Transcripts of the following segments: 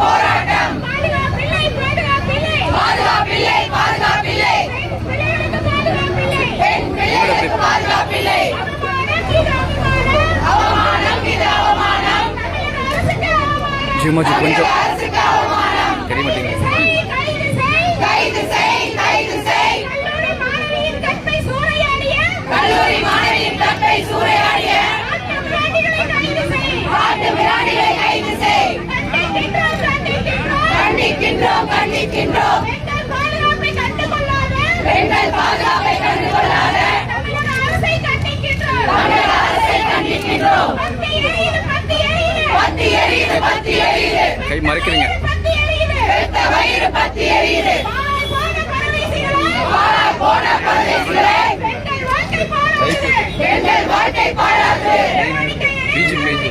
போராட்டம். பாதுகாப்பில்லை பாதுகாப்பில்லை. பெண் பிள்ளைகளுக்கு பாதுகாப்பில்லை. அவமானம் இது அவமானம். ஜிம்மா ஜி கொஞ்சம் தெரிய மாட்டேங்குது கண்டிக்கின்றோம் பெண்கள் பாதுகாப்பை தமிழக அரசை கண்டிக்கின்றோம். பத்தி எரியுது பத்தி எரியுது. பத்தி எரியுது கை மறைக்கிறீங்க. பத்தி எரியுது. பெத்த வயிறு பத்தி எரியுது. பாழாய் போன பரதேசிகளே பாழாய் போன பரதேசிகளே பெண்கள் வாழ்க்கை பாழாது பெண்கள் வாழ்க்கை பாழாது பிஜி பேஜ்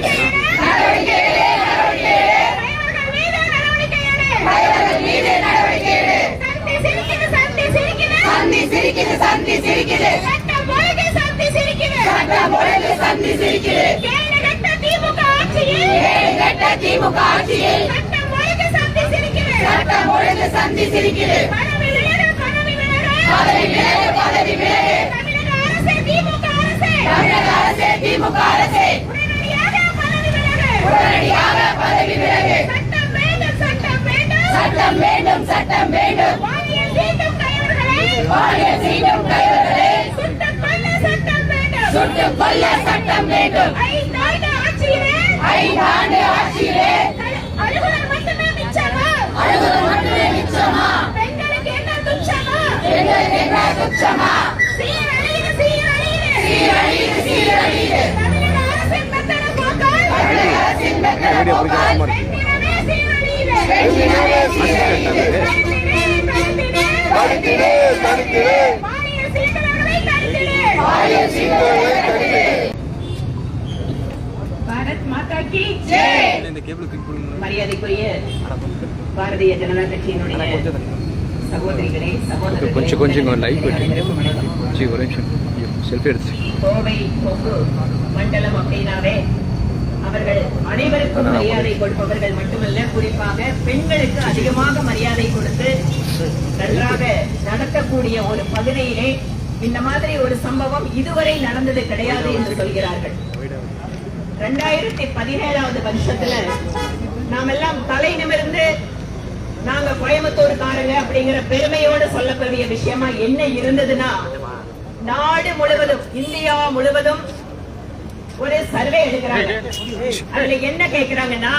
நடவடிக்கை எடு, நடவடிக்கை எடு. தலைவர்கள் மீது நடவடிக்கை எடு. தலைவர்கள் மீது நடவடிக்கை எடு. சந்தி சிரிக்குது, சந்தி சிரிக்குது. சந்தி சிரிக்குது, சந்தி சிரிக்குது. சட்டம் ஒழுங்கு சந்தி சிரிக்குது. சட்டம் ஒழுங்கு சந்தி சிரிக்குது. கேடு கெட்ட திமுக ஆட்சியில். கேடு கெட்ட திமுக ஆட்சியில். சட்டம் ஒழுங்கு சந்தி சிரிக்குது. சட்டம் ஒழுங்கு சந்தி சிரிக்குது. பதவி விலகு, பதவி விலகு. பதவி விலகு, பதவி விலகு. தமிழக அரசே, திமுக அரசே. தமிழக அரசே, திமுக அரசே. உடனடியாக பதவி விலகு. உடனடியாக பதவி விலகு. சட்டம் வேண்டும், சட்டம் வேண்டும். சட்டம் வேண்டும், சட்டம் வேண்டும். சுட்டுக் கொல்ல சட்டம் வேண்டும். ஐந்தாண்டு ஆட்சியிலே. ஐந்தாண்டு ஆட்சியிலே. அலுவலர் மட்டுமே மிச்சமா? அலுவலர் மட்டுமே மிச்சமா? பெண்களுக்கு என்ன துச்சமா? பெண்களுக்கு என்ன துச்சமா? சீரழியுது, சீரழியுது. சீரழியுது, சீரழியுது. தமிழக அரசின் மெத்தன போக்கால். தமிழக அரசின் மெத்தன வீடியோ போக்கால். பிடிக்காம இருக்கு. பெண்ணினமே சீரழியுது. பெண்ணினமே சீரழியுது. சீண்டல்களை தடுத்திடு. பாரத் மாதா கி மரியாதைக்குரிய பாரதிய ஜனதா கட்சியினுடைய சகோதரிகளே சகோதரர்களே கொஞ்சம் கொஞ்சம் போயிட்டு நிமிஷம். செல்ஃபி எடுத்து கோவை கொங்கு மண்டலம் அப்படின்னாவே அவர்கள் அனைவருக்கும் மரியாதை கொடுப்பவர்கள் மட்டுமல்ல குறிப்பாக பெண்களுக்கு அதிகமாக மரியாதை கொடுத்து நன்றாக நடத்தக்கூடிய ஒரு பகுதியிலே இந்த மாதிரி ஒரு சம்பவம் இதுவரை நடந்தது கிடையாது என்று சொல்கிறார்கள். ரெண்டாயிரத்தி பதினேழாவது வருஷத்துல நாம் எல்லாம் தலை நிமிர்ந்து நாங்க கோயம்புத்தூர்காரங்க அப்படிங்கிற பெருமையோடு சொல்லக்கூடிய விஷயமா என்ன இருந்ததுன்னா நாடு முழுவதும் இந்தியா முழுவதும் ஒரு சர்வே எடுக்கிறாங்க. அதுல என்ன கேக்குறாங்கன்னா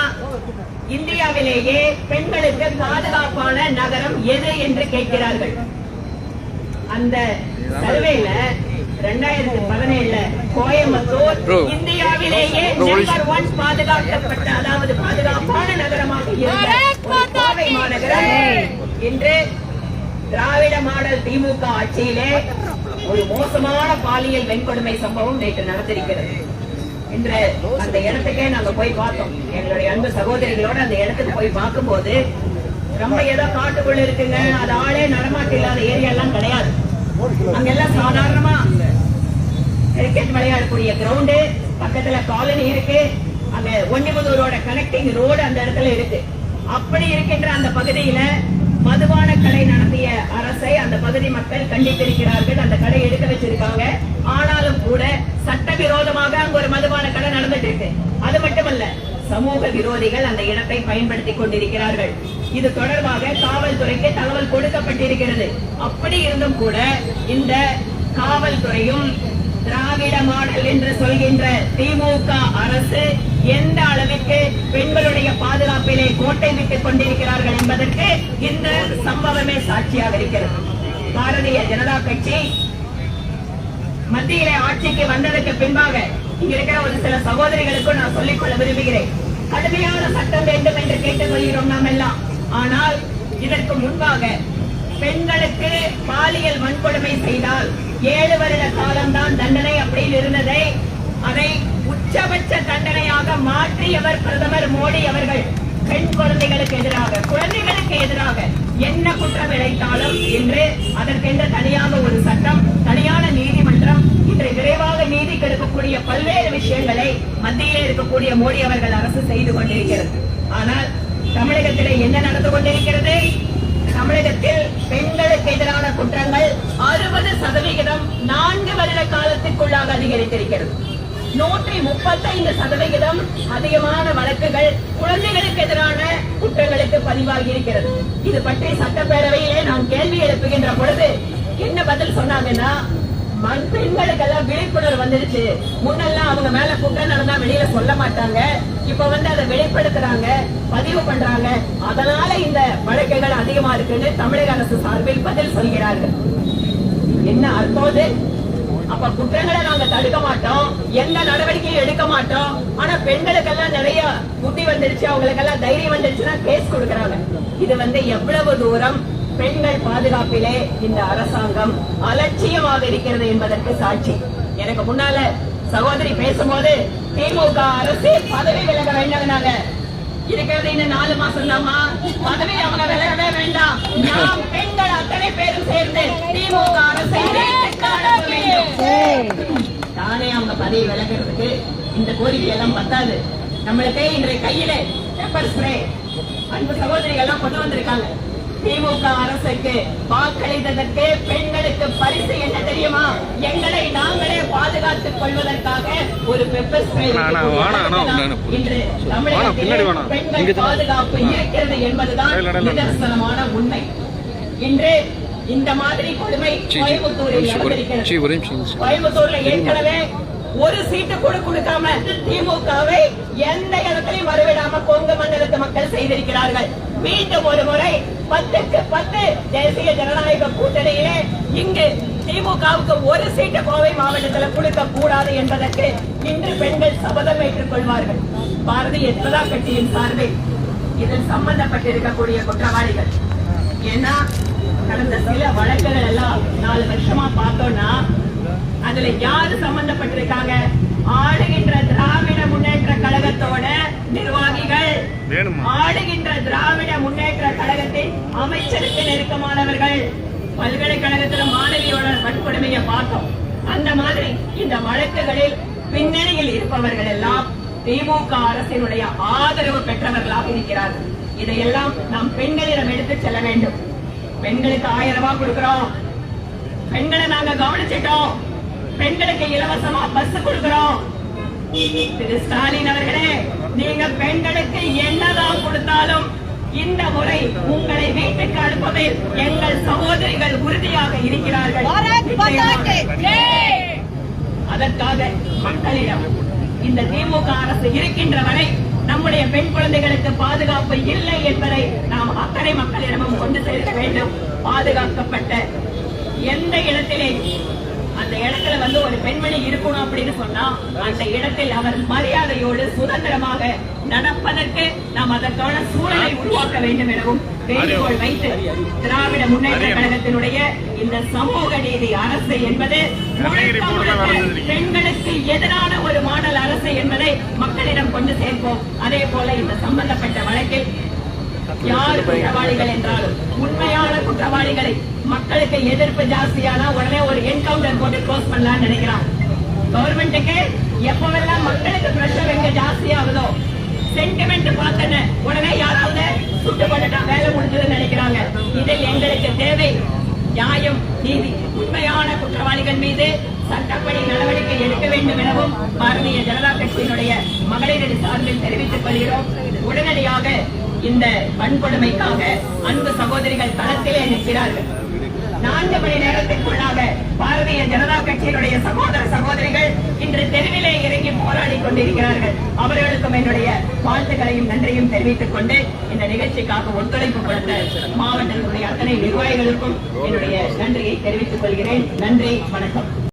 இந்தியாவிலேயே பெண்களுக்கு பாதுகாப்பான நகரம் எது என்று கேட்கிறார்கள். அந்த சர்வேல ரெண்டாயிரத்தி பதினேழுல கோயம்புத்தூர். இந்தியாவிலேயே நம்பர் ஒன் பாதுகாக்கப்பட்ட அதாவது பாதுகாப்பான நகரமாக இருந்த கோவை மாநகரம் இன்று திராவிட மாடல் திமுக ஆட்சியிலே ஒரு மோசமான பாலியல் வெண்கொடுமை சம்பவம் நேற்று நடந்திருக்கிறது. இன்று அந்த இடத்துக்கே நாங்க போய் பார்த்தோம். எங்களுடைய அன்பு சகோதரிகளோட அந்த இடத்துக்கு போய் பார்க்கும்போது ரொம்ப ஏதோ காட்டுக்குள்ள இருக்குங்க. அது ஆளே நடமாட்டம் இல்லாத ஏரியா எல்லாம் கிடையாது. அங்கெல்லாம் சாதாரணமா கிரிக்கெட் விளையாடக்கூடிய கிரவுண்டு பக்கத்துல காலனி இருக்கு. அங்க ஒன்னிமுதூரோட கனெக்டிங் ரோடு அந்த இடத்துல இருக்கு. அப்படி இருக்கின்ற அந்த பகுதியில மதுபான கடை நடத்திய அரசை அந்த பகுதி மக்கள் கண்டித்திருக்கிறார்கள். அந்த கடை எடுக்க வச்சிருக்காங்க. ஆனாலும் கூட சட்டவிரோதமாக அங்க ஒரு மதுபான கடை நடந்துட்டு இருக்கு அது மட்டுமல்ல சமூக விரோதிகள் அந்த இடத்தை பயன்படுத்தி கொண்டிருக்கிறார்கள். இது தொடர்பாக காவல்துறைக்கு தகவல் கொடுக்கப்பட்டிருக்கிறது. அப்படி இருந்தும் கூட இந்த காவல்துறையும் திராவிட மாடல் என்று சொல்கின்ற திமுக அரசு எந்த அளவிற்கு பெண்களுடைய பாதுகாப்பிலே கோட்டை விட்டுக் கொண்டிருக்கிறார்கள் என்பதற்கு இந்த சம்பவமே சாட்சியாக இருக்கிறது. பாரதிய ஜனதா கட்சி மத்தியிலே ஆட்சிக்கு வந்ததற்கு பின்பாக இங்க இருக்கிற ஒரு சில சகோதரிகளுக்கும் நான் சொல்லிக்கொள்ள விரும்புகிறேன். கடுமையான சட்டம் வேண்டும் என்று கேட்டுக் கொள்கிறோம் நாம் எல்லாம் ஆனால் இதற்கு முன்பாக பெண்களுக்கு பாலியல் வன்கொடுமை செய்தால் ஏழு வருட காலம்தான் தண்டனை அப்படின்னு இருந்ததை அதை உச்சபட்ச தண்டனையாக மாற்றியவர் பிரதமர் மோடி அவர்கள். பெண் குழந்தைகளுக்கு எதிராக குழந்தைகளுக்கு எதிராக என்ன குற்றம் இழைத்தாலும் என்று அதற்கென்று தனியாக ஒரு சட்டம் தனியான நீதிமன்றம் இன்று விரைவாக நீதி கெடுக்கக்கூடிய பல்வேறு விஷயங்களை மத்தியிலே இருக்கக்கூடிய மோடி அவர்கள் அரசு செய்து கொண்டிருக்கிறது. ஆனால் தமிழகத்திலே என்ன நடந்து கொண்டிருக்கிறது? தமிழகத்தில் பெண்களுக்கு எதிரான குற்றங்கள் அறுபது சதவிகிதம் நான்கு வருட காலத்திற்குள்ளாக அதிகரித்திருக்கிறது. நூற்றி முப்பத்தைந்து சதவிகிதம் அதிகமான வழக்குகள் குழந்தைகளுக்கு எதிரான குற்றங்களுக்கு பதிவாகி இருக்கிறது இது பற்றி சட்டப்பேரவையிலே நாம் கேள்வி எழுப்புகின்ற பொழுது என்ன பதில் சொன்னாங்கன்னா பெண்களுக்கெல்லாம் விழிப்புணர்வு வந்துருச்சு. முன்னெல்லாம் அவங்க மேல குற்றம் நடந்தா வெளியில சொல்ல மாட்டாங்க. இப்ப வந்து அதை வெளிப்படுத்துறாங்க பதிவு பண்றாங்க. அதனால இந்த வழக்குகள் அதிகமா இருக்குன்னு தமிழக அரசு சார்பில் பதில் சொல்கிறார்கள். என்ன அற்போது அப்ப குற்றங்களை நாங்க தடுக்க மாட்டோம். எந்த நடவடிக்கையும் எடுக்க மாட்டோம். ஆனா பெண்களுக்கெல்லாம் நிறைய புத்தி வந்துருச்சு. அவங்களுக்கெல்லாம் தைரியம் வந்துருச்சுன்னா கேஸ் கொடுக்கறாங்க. இது வந்து எவ்வளவு தூரம் பெண்கள் பாதுகாப்பிலே இந்த அரசாங்கம் அலட்சியமாக இருக்கிறது என்பதற்கு சாட்சி. எனக்கு முன்னால சகோதரி பேசும்போது திமுக அரசு பதவி விலக வேண்டாங்க இருக்கிறது இன்னும் நாலு மாசம் தாமா பதவி அவங்க விலகவே வேண்டாம். நாம் பெண்கள் அத்தனை பேரும் சேர்ந்து திமுக அரசை தானே அவங்க பதவி விலகிறதுக்கு இந்த கோரிக்கை எல்லாம் பத்தாது. நம்மளுக்கே இன்றைய கையில பெப்பர் ஸ்ப்ரே அன்பு சகோதரிகள் எல்லாம் கொண்டு வந்திருக்காங்க. திமுக அரசுக்கு வாக்களித்ததற்கு பெண்களுக்கு பரிசு என்ன தெரியுமா எங்களை நாங்களே பாதுகாத்துக் கொள்வதற்காக ஒரு பெப்பர் ஸ்ப்ரே இன்று. தமிழகத்திலே பெண்கள். பாதுகாப்பு இருக்கிறது என்பதுதான். நிதர்சனமான உண்மை இன்று இந்த மாதிரி கொடுமை கோயம்புத்தூரில். கோயம்புத்தூர்ல ஏற்கனவே ஒரு சீட்டு கூட கொடுக்காம திமுகவை எந்த இடத்திலையும் வரவிடாம கொங்கு மண்டலத்து மக்கள் செய்திருக்கிறார்கள். மீண்டும் ஒரு முறை பத்துக்கு பத்து தேசிய ஜனநாயக கூட்டணியிலே இங்கு திமுகவுக்கு ஒரு சீட்டு கோவை மாவட்டத்தில் கொடுக்க கூடாது என்பதற்கு இன்று பெண்கள் சபதம் ஏற்றுக் கொள்வார்கள் பாரதிய ஜனதா கட்சியின் சார்பில் இதில் சம்பந்தப்பட்டிருக்கக்கூடிய குற்றவாளிகள். ஏன்னா கடந்த சில வழக்குகள் எல்லாம் நாலு வருஷமா பார்த்தோம்னா அதுல யாரு சம்பந்தப்பட்டிருக்காங்க? ஆளுகின்ற திராவிட முன்னேற்ற கழகத்தோட நிர்வாகிகள்? ஆளுகின்ற திராவிட முன்னேற்ற கழகத்தின் அமைச்சருக்கு நெருக்கமானவர்கள். பல்கலைக்கழகத்துல மாணவியோட வன்கொடுமையை பார்த்தோம். அந்த மாதிரி இந்த வழக்குகளில் பின்னணியில் இருப்பவர்கள் எல்லாம் திமுக அரசினுடைய ஆதரவு பெற்றவர்களாக இருக்கிறார்கள். இதையெல்லாம் நாம் பெண்களிடம் எடுத்து செல்ல வேண்டும். பெண்களுக்கு ஆயிரம் ரூபாய் கொடுக்கிறோம். பெண்களை நாங்க கவனிச்சிட்டோம். பெண்களுக்கு இலவசமா பஸ் கொடுக்கிறோம். திரு ஸ்டாலின் அவர்களே நீங்க பெண்களுக்கு என்னதான் கொடுத்தாலும் இந்த முறை உங்களை வீட்டுக்கு அனுப்புவதில் எங்கள் சகோதரிகள் உறுதியாக இருக்கிறார்கள். அதற்காக மக்களிடம் இந்த திமுக அரசு இருக்கின்ற வரை நம்முடைய பெண் குழந்தைகளுக்கு பாதுகாப்பு இல்லை என்பதை நாம் அத்தனை மக்களிடமும் கொண்டு சேர்க்க வேண்டும். பாதுகாக்கப்பட்ட எந்த இடத்திலே அந்த இடத்துல வந்து ஒரு பெண்மணி இருக்கணும் அப்படின்னு சொன்னா அந்த இடத்தில் அவர் மரியாதையோடு சுதந்திரமாக நடப்பதற்கு நாம் அதற்கான சூழலை உருவாக்க வேண்டும் எனவும் வேண்டுகோள் வைத்து திராவிட முன்னேற்ற கழகத்தினுடைய இந்த சமூக நீதி அரசு என்பது பெண்களுக்கு எதிரான ஒரு மாடல் அரசு என்பதை மக்களிடம் கொண்டு சேர்ப்போம். அதே போல இந்த சம்பந்தப்பட்ட வழக்கில் யார் குற்றவாளிகள் என்றாலும் உண்மையான குற்றவாளிகளை மக்களுக்கு எதிர்ப்பு ஜாஸ்தியானா உடனே ஒரு என்கவுண்டர் போட்டு க்ளோஸ் பண்ணலாம்னு நினைக்கிறான். கவர்மெண்ட்டுக்கு எப்பவெல்லாம் மக்களுக்கு பிரஷர் எங்க ஜாஸ்தியாகுதோ சென்டிமெண்ட் பார்த்தன உடனே யாராவது சுட்டு பண்ணிட்டா வேலை முடிஞ்சதுன்னு நினைக்கிறாங்க. இதில் எங்களுக்கு தேவை நியாயம் நீதி. உண்மையான குற்றவாளிகள் மீது சட்டப்படி நடவடிக்கை எடுக்க வேண்டும் எனவும் பாரதிய ஜனதா கட்சியினுடைய மகளிரணி சார்பில் தெரிவித்துக் கொள்கிறோம். உடனடியாக இந்த வன்கொடுமைக்காக அன்பு சகோதரிகள் தளத்திலே நிற்கிறார்கள். நான்கு மணி நேரத்திற்குள்ளாக பாரதிய ஜனதா கட்சியினுடைய சகோதர சகோதரிகள் இன்று தெருவிலே இறங்கி போராடி கொண்டிருக்கிறார்கள். அவர்களுக்கும் என்னுடைய வாழ்த்துக்களையும் நன்றியும் தெரிவித்துக் கொண்டு இந்த நிகழ்ச்சிக்காக ஒத்துழைப்பு கொடுத்த மாவட்டங்களுடைய அத்தனை நிர்வாகிகளுக்கும் என்னுடைய நன்றியை தெரிவித்துக் கொள்கிறேன். நன்றி வணக்கம்.